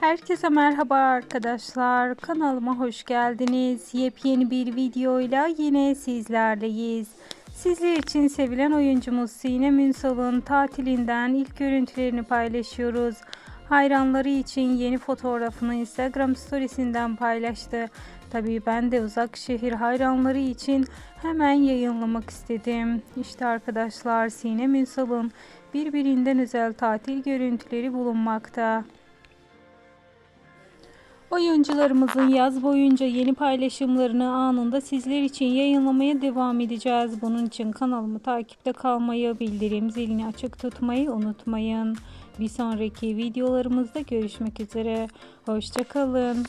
Herkese merhaba arkadaşlar. Kanalıma hoş geldiniz. Yepyeni bir videoyla yine sizlerleyiz. Sizler için sevilen oyuncumuz Sinem Ünsal'ın tatilinden ilk görüntülerini paylaşıyoruz. Hayranları için yeni fotoğrafını Instagram storiesinden paylaştı. Tabii ben de uzak şehir hayranları için hemen yayınlamak istedim. İşte arkadaşlar Sinem Ünsal'ın birbirinden özel tatil görüntüleri bulunmakta. Oyuncularımızın yaz boyunca yeni paylaşımlarını anında sizler için yayınlamaya devam edeceğiz. Bunun için kanalımı takipte kalmayı, bildirim zilini açık tutmayı unutmayın. Bir sonraki videolarımızda görüşmek üzere. Hoşçakalın.